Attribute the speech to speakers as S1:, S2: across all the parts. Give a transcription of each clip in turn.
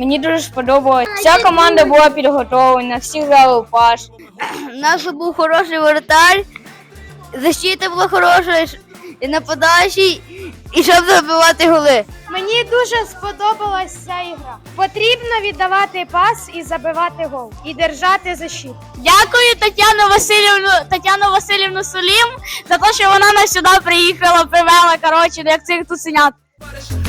S1: Мені дуже сподобалось. Вся команда була підготовлена, всі грали у паш.
S2: У нас був хороший воротар, защита була хороша, і нападаючий, і щоб забивати голи.
S3: Мені дуже сподобалась ця ігра. Потрібно віддавати пас і забивати гол, і держати защиту.
S2: Дякую Тетяну Васильівну, Тетяну Васильівну Солім за те, що вона нас сюди приїхала, привела, коротше, як цих тусенят.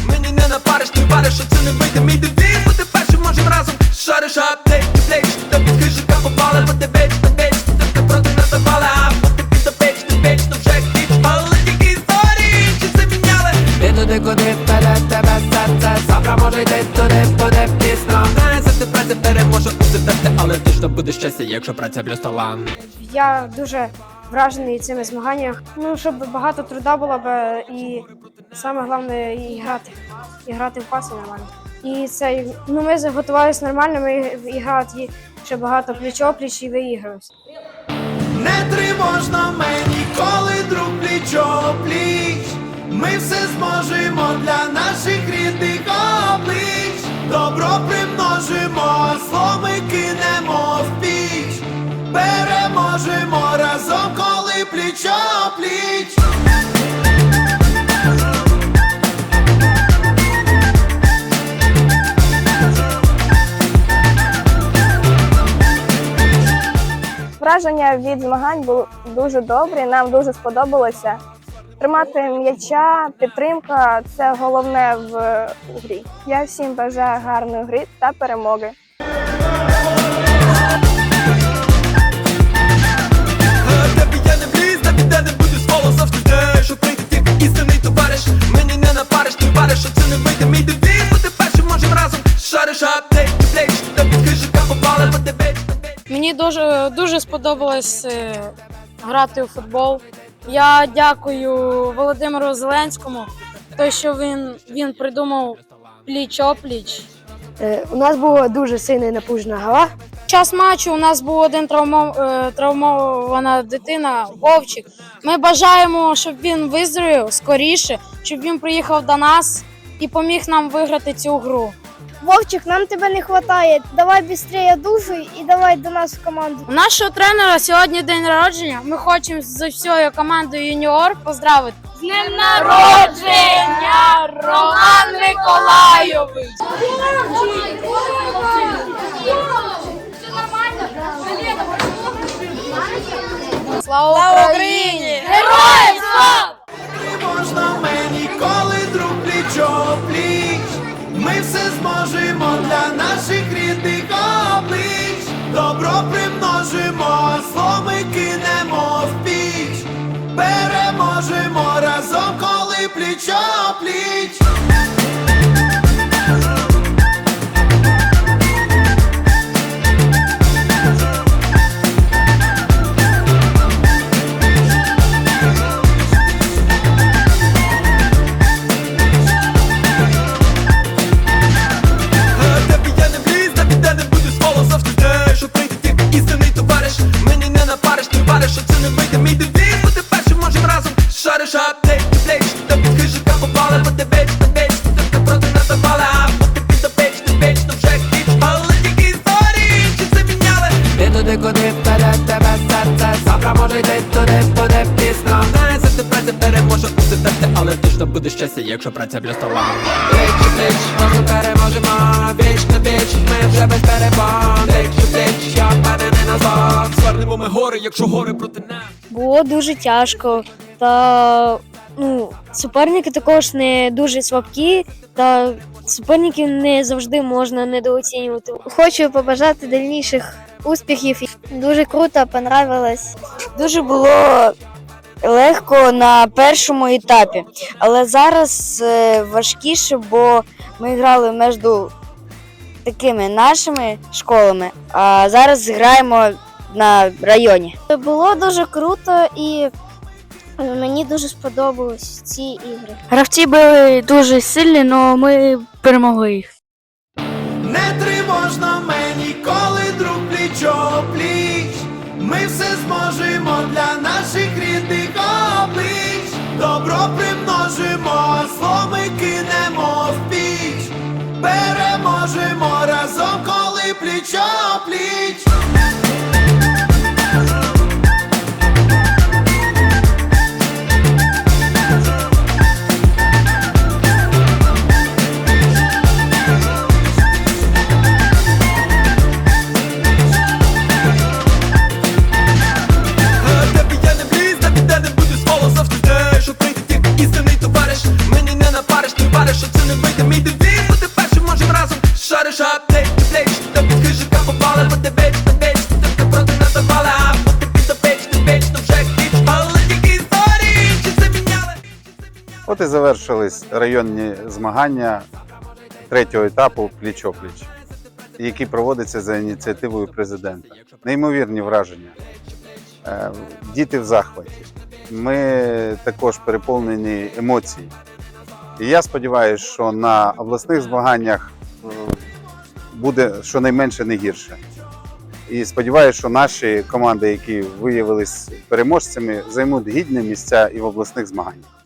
S4: Мені не напариш, ти вариш, що це не вийде. Мій девіз Бути першим можем разом Шариш. Аптек, плеч Та під хижика попали, бо ти бич, ти бич Ти ти проти нас запали, а поки під то бич, ти бич, то вже кліч Але тільки історії, чи це міняли? Ти туди, куди вперед тебе серце? Завтра може йти туди, буде пісно Не за ти праця переможе усе але точно буде щастя, якщо праця плюс талант
S3: Я дуже вражений цими змаганнями. Ну, щоб багато труда було б і саме головне і грати. І грати в паси нормально. І це ну ми заготувалися нормально, ми і грати ще багато пліч-опліч і виігралися.
S4: Не тривожно мені, коли друг пліч. Ми все зможемо для наших рідних облич. Добро примножимо, зло кинемо в піч. Переможемо коли плічо пліч.
S5: Враження від змагань були дуже добрі. Нам дуже сподобалося. Тримати м'яча, підтримка це головне в грі. Я всім бажаю гарної гри та перемоги.
S4: Я не вліз, тобі де не буду своло завжди знаю, що прийде тільки істинний товариш. Мені не напариш, ти вариш, що це не вийде мій девіз Бути першим можем разом Шариш аптек, плеч Та під хижика попали, бо ти ти бич
S6: Мені дуже дуже сподобалось е, грати у футбол. Я дякую Володимиру Зеленському, той, що він, він придумав пліч-опліч.
S3: Е, У нас була дуже сильна напружена гра.
S6: Час матчу у нас був один травмо, е, травмована дитина, Вовчик. Ми бажаємо, щоб він виздоровів скоріше, щоб він приїхав до нас і поміг нам виграти цю гру.
S3: Вовчик, нам тебе не вистачає. Давай швидше душуй і давай до нас в команду.
S6: У нашого тренера сьогодні день народження. Ми хочемо з всією командою юніор поздравити. З днем народження, Роман Миколайович! Слава Україні! Героям слава!
S4: Тривожно мені, коли друг плічо пліч. Ми все зможемо для наших рідних облич. Добро примножимо, зло ми кинемо в піч. Переможемо разом, коли плічо Туди, куди вперед тебе серце Завтра може йти туди, буде Не за ти праця переможе усе терти Але точно буде щастя, якщо праця плюс талант Плеч, плеч, разом переможемо. Віч на віч, ми вже без перебон Плеч, плеч, я впевнений назад Звернемо ми гори, якщо гори проти нас.
S1: Було дуже тяжко. Та ну, суперники також не дуже слабкі, та суперників не завжди можна недооцінювати.
S2: Хочу побажати дальніших успіхів. Дуже круто, понравилось.
S5: Дуже було
S1: легко на першому етапі, але зараз е, важкіше, бо ми грали між такими нашими школами, а зараз граємо на районі.
S7: Було дуже круто і мені дуже сподобались ці ігри.
S6: Гравці були дуже сильні, але ми перемогли їх.
S4: Примножимо, а зло ми кинемо в піч. Переможемо разом, коли плічо пліч.
S8: От і завершились районні змагання третього етапу пліч-опліч, які проводяться за ініціативою президента. Неймовірні враження. Е, Діти в захваті. Ми також переповнені емоцій. І я сподіваюся, що на обласних змаганнях е, буде щонайменше не гірше. І сподіваюся, що наші команди, які виявились переможцями, займуть гідні місця і в обласних змаганнях.